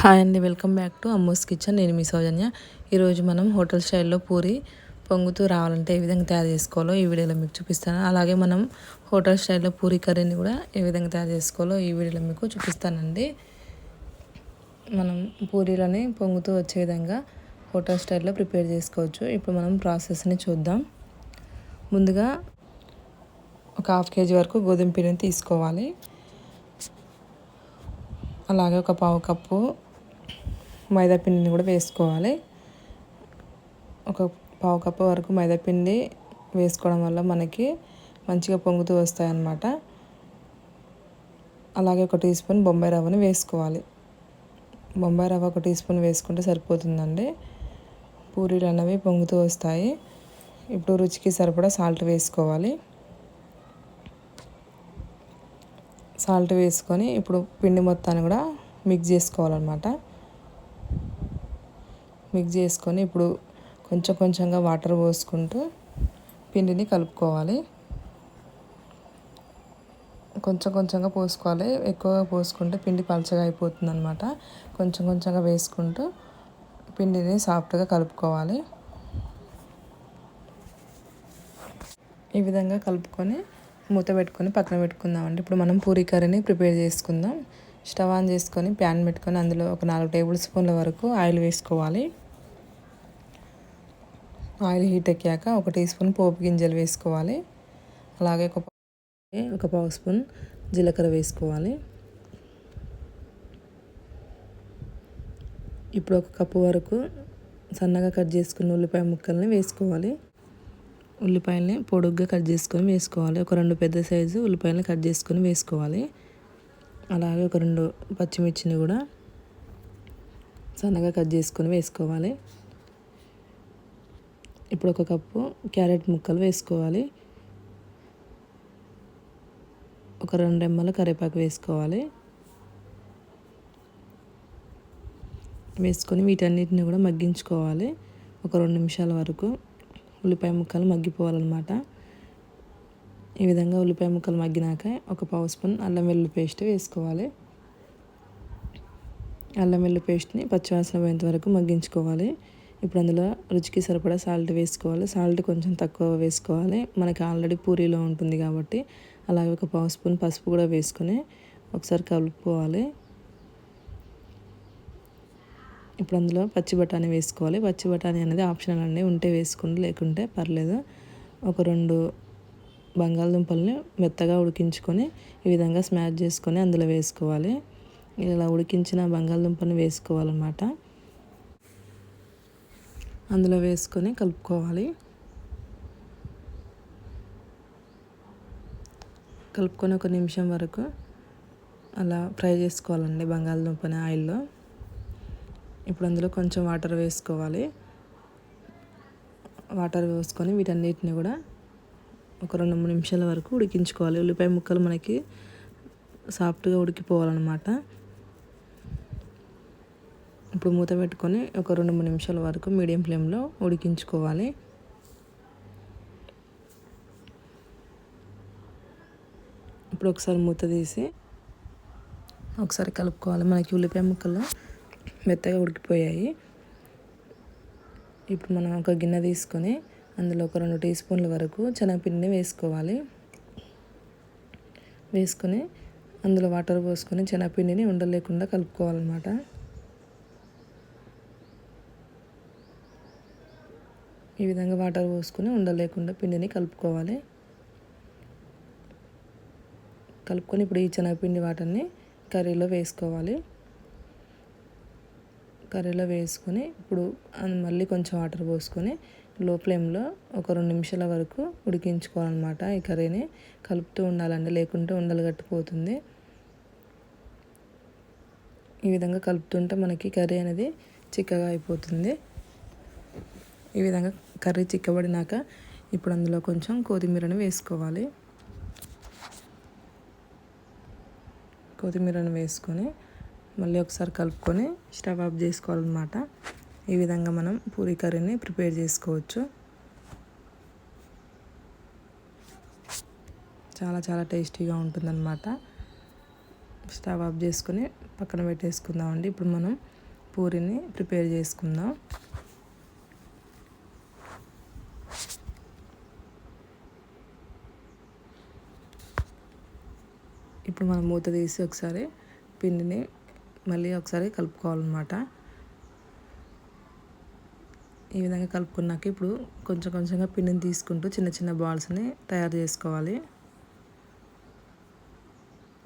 Hi అండి welcome back to Ammo's kitchen. నేను మీ సౌజన్య. ఈరోజు మనం హోటల్ స్టైల్లో పూరి పొంగుతూ రావాలంటే ఏ విధంగా తయారు చేసుకోవాలో ఈ వీడియోలో మీకు చూపిస్తాను. అలాగే మనం హోటల్ స్టైల్లో పూరి కర్రీని కూడా ఏ విధంగా తయారు చేసుకోవాలో ఈ వీడియోలో మీకు చూపిస్తానండి. మనం పూరీలని పొంగుతూ వచ్చే విధంగా హోటల్ స్టైల్లో ప్రిపేర్ చేసుకోవచ్చు. ఇప్పుడు మనం ప్రాసెస్ని చూద్దాం. ముందుగా ఒక హాఫ్ కేజీ వరకు గోధుమ పిండిని తీసుకోవాలి. అలాగే ఒక పావు కప్పు మైదా పిండిని కూడా వేసుకోవాలి. ఒక పావు కప్పు వరకు మైదా పిండి వేసుకోవడం వల్ల మనకి మంచిగా పొంగుతూ వస్తాయి అన్నమాట అలాగే ఒక టీ స్పూన్ బొంబాయి రవ్వని వేసుకోవాలి. బొంబాయి రవ్వ ఒక టీ స్పూన్ వేసుకుంటే సరిపోతుందండి. పూరీలు అనేవి పొంగుతూ వస్తాయి. ఇప్పుడు రుచికి సరిపడా సాల్ట్ వేసుకోవాలి. సాల్ట్ వేసుకొని ఇప్పుడు పిండి మొత్తాన్ని కూడా మిక్స్ చేసుకోవాలన్నమాట. మిక్స్ చేసుకొని ఇప్పుడు కొంచెం కొంచెంగా వాటర్ పోసుకుంటూ పిండిని కలుపుకోవాలి. కొంచెం కొంచెంగా పోసుకోవాలి. ఎక్కువగా పోసుకుంటే పిండి పలచగా అయిపోతుంది అనమాట కొంచెం కొంచెంగా వేసుకుంటూ పిండిని సాఫ్ట్గా కలుపుకోవాలి. ఈ విధంగా కలుపుకొని మూత పెట్టుకొని పక్కన పెట్టుకుందామండి. ఇప్పుడు మనం పూరీ కర్రీని ప్రిపేర్ చేసుకుందాం. స్టవ్ ఆన్ చేసుకొని ప్యాన్ పెట్టుకొని అందులో ఒక నాలుగు టేబుల్ స్పూన్ల వరకు ఆయిల్ వేసుకోవాలి. ఆయిల్ హీట్ ఎక్కాక ఒక టీ స్పూన్ పోపు గింజలు వేసుకోవాలి. అలాగే ఒక ఒక పావు స్పూన్ జీలకర్ర వేసుకోవాలి. ఇప్పుడు ఒక కప్పు వరకు సన్నగా కట్ చేసుకున్న ఉల్లిపాయ ముక్కల్ని వేసుకోవాలి. ఉల్లిపాయలని పొడుగ్గా కట్ చేసుకొని వేసుకోవాలి. ఒక రెండు పెద్ద సైజు ఉల్లిపాయలని కట్ చేసుకొని వేసుకోవాలి. అలాగే ఒక రెండు పచ్చిమిర్చిని కూడా సన్నగా కట్ చేసుకొని వేసుకోవాలి. ఇప్పుడు ఒక కప్పు క్యారెట్ ముక్కలు వేసుకోవాలి. ఒక రెండు రెమ్మల కరివేపాకు వేసుకోవాలి. వేసుకొని వీటన్నిటిని కూడా మగ్గించుకోవాలి. ఒక రెండు నిమిషాల వరకు ఉల్లిపాయ ముక్కలు మగ్గిపోవాలన్నమాట. ఈ విధంగా ఉల్లిపాయ ముక్కలు మగ్గినాక ఒక పావు స్పూన్ అల్లం వెల్లుల్లి పేస్ట్ వేసుకోవాలి. అల్లం వెల్లుల్లి పేస్ట్ని పచ్చివాసన పోయేంత వరకు మగ్గించుకోవాలి. ఇప్పుడు అందులో రుచికి సరిపడా సాల్ట్ వేసుకోవాలి. సాల్ట్ కొంచెం తక్కువ వేసుకోవాలి. మనకి ఆల్రెడీ పూరీలో ఉంటుంది కాబట్టి అలాగే ఒక పావు స్పూన్ పసుపు కూడా వేసుకొని ఒకసారి కలుపుకోవాలి. ఇప్పుడు అందులో పచ్చి బఠానీ వేసుకోవాలి. పచ్చి బఠానీ అనేది ఆప్షనల్ అండి. ఉంటే వేసుకోండి లేకుంటే పర్లేదు. ఒక రెండు బంగాళదుంపల్ని మెత్తగా ఉడికించుకొని ఈ విధంగా స్మాష్ చేసుకొని అందులో వేసుకోవాలి. ఇలా ఉడికించిన బంగాళదుంపని వేసుకోవాలన్నమాట. అందులో వేసుకొని కలుపుకోవాలి. కలుపుకొని ఒక నిమిషం వరకు అలా ఫ్రై చేసుకోవాలండి బంగాళదుంపని ఆయిల్లో. ఇప్పుడు అందులో కొంచెం వాటర్ వేసుకోవాలి. వాటర్ వేసుకొని వీటన్నిటిని కూడా ఒక రెండు మూడు నిమిషాల వరకు ఉడికించుకోవాలి. ఉల్లిపాయ ముక్కలు మనకి సాఫ్ట్గా ఉడికిపోవాలన్నమాట. ఇప్పుడు మూత పెట్టుకొని ఒక రెండు మూడు నిమిషాల వరకు మీడియం ఫ్లేమ్లో ఉడికించుకోవాలి. ఇప్పుడు ఒకసారి మూత తీసి ఒకసారి కలుపుకోవాలి. మనకి ఉల్లిపాయ ముక్కలు మెత్తగా ఉడికిపోయాయి. ఇప్పుడు మనం ఒక గిన్నె తీసుకొని అందులో ఒక రెండు టీ స్పూన్ల వరకు శనగపిండిని వేసుకోవాలి. వేసుకొని అందులో వాటర్ పోసుకొని శనగపిండిని ఉండలేకుండా కలుపుకోవాలన్నమాట. ఈ విధంగా వాటర్ పోసుకొని ఉండలేకుండా పిండిని కలుపుకోవాలి. కలుపుకొని ఇప్పుడు ఈ శనగపిండి వాటర్ని కర్రీలో వేసుకోవాలి. కర్రీలో వేసుకొని ఇప్పుడు మళ్ళీ కొంచెం వాటర్ పోసుకొని లో ఫ్లేమ్లో ఒక రెండు నిమిషాల వరకు ఉడికించుకోవాలన్నమాట ఈ కర్రీని. కలుపుతూ ఉండాలండి లేకుంటే ఉండలు కట్టిపోతుంది ఈ విధంగా కలుపుతుంటే మనకి కర్రీ అనేది చిక్కగా అయిపోతుంది. ఈ విధంగా కర్రీ చిక్కబడినాక ఇప్పుడు అందులో కొంచెం కొత్తిమీరను వేసుకోవాలి. కొత్తిమీరను వేసుకొని మళ్ళీ ఒకసారి కలుపుకొని స్టవ్ ఆఫ్ చేసుకోవాలన్నమాట. ఈ విధంగా మనం పూరీ కర్రీని ప్రిపేర్ చేసుకోవచ్చు. చాలా చాలా టేస్టీగా ఉంటుందన్నమాట. స్టవ్ ఆఫ్ చేసుకొని పక్కన పెట్టేసుకుందామండి. ఇప్పుడు మనం పూరిని ప్రిపేర్ చేసుకుందాం. ఇప్పుడు మనం మూత తీసి ఒకసారి పిండిని మళ్ళీ ఒకసారి కలుపుకోవాలన్నమాట. ఈ విధంగా కలుపుకున్నాక ఇప్పుడు కొంచెం కొంచెంగా పిండిని తీసుకుంటూ చిన్న చిన్న బాల్స్ని తయారు చేసుకోవాలి.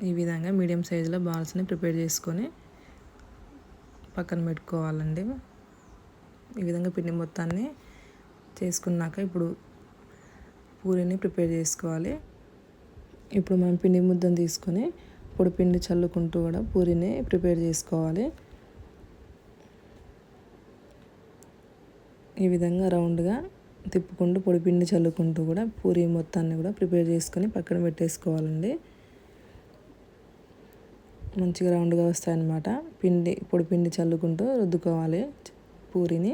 ఈ విధంగా మీడియం సైజులో బాల్స్ని ప్రిపేర్ చేసుకొని పక్కన పెట్టుకోవాలండి. ఈ విధంగా పిండి మొత్తాన్ని చేసుకున్నాక ఇప్పుడు పూరిని ప్రిపేర్ చేసుకోవాలి. ఇప్పుడు మనం పిండి ముద్దను తీసుకొని ఇప్పుడు పిండి చల్లుకుంటూ కూడా పూరిని ప్రిపేర్ చేసుకోవాలి. ఈ విధంగా రౌండ్గా తిప్పుకుంటూ పొడిపిండి చల్లుకుంటూ కూడా పూరి మొత్తాన్ని కూడా ప్రిపేర్ చేసుకొని పక్కన పెట్టేసుకోవాలండి. మంచిగా రౌండ్గా వస్తాయన్నమాట. పిండి పొడిపిండి చల్లుకుంటూ రుద్దుకోవాలి పూరిని.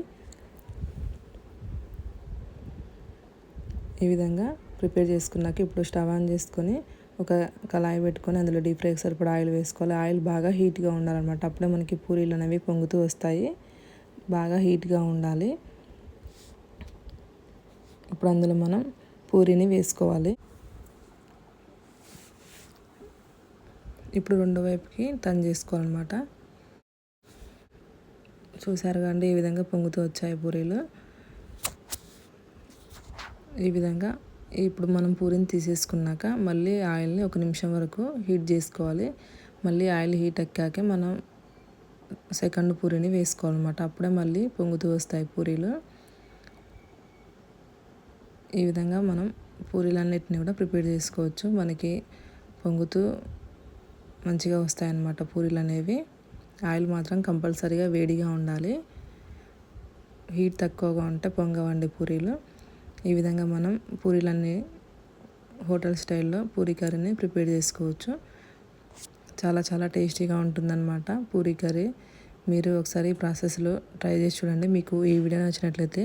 ఈ విధంగా ప్రిపేర్ చేసుకున్నాక ఇప్పుడు స్టవ్ ఆన్ చేసుకొని ఒక కళాయి పెట్టుకొని అందులో డీప్ ఫ్రైకి సరిపడా ఆయిల్ వేసుకోవాలి. ఆయిల్ బాగా హీట్గా ఉండాలన్నమాట. అప్పుడే మనకి పూరీలు అనేవి పొంగుతూ వస్తాయి. బాగా హీట్గా ఉండాలి. అప్పుడు అందులో మనం పూరీని వేసుకోవాలి. ఇప్పుడు రెండో వైపుకి టర్న్ చేసుకోవాలన్నమాట. చూసారు కండి ఈ విధంగా పొంగుతూ వచ్చాయి పూరీలు. ఈ విధంగా ఇప్పుడు మనం పూరిని తీసేసుకున్నాక మళ్ళీ ఆయిల్ని ఒక నిమిషం వరకు హీట్ చేసుకోవాలి. మళ్ళీ ఆయిల్ హీట్ ఎక్కాకే మనం సెకండ్ పూరిని వేసుకోవాలన్నమాట. అప్పుడే మళ్ళీ పొంగుతూ వస్తాయి పూరీలు. ఈ విధంగా మనం పూరీలన్నిటిని కూడా ప్రిపేర్ చేసుకోవచ్చు. మనకి పొంగుతూ మంచిగా వస్తాయన్నమాట పూరీలు అనేవి ఆయిల్ మాత్రం కంపల్సరీగా వేడిగా ఉండాలి. హీట్ తక్కువగా ఉంటే పొంగవండి పూరీలు. ఈ విధంగా మనం పూరీలన్నీ హోటల్ స్టైల్లో పూరీ కర్రీని ప్రిపేర్ చేసుకోవచ్చు. చాలా చాలా టేస్టీగా ఉంటుందన్నమాట పూరీ కర్రీ. మీరు ఒకసారి ప్రాసెస్లో ట్రై చేసి చూడండి. మీకు ఈ వీడియో నచ్చినట్లయితే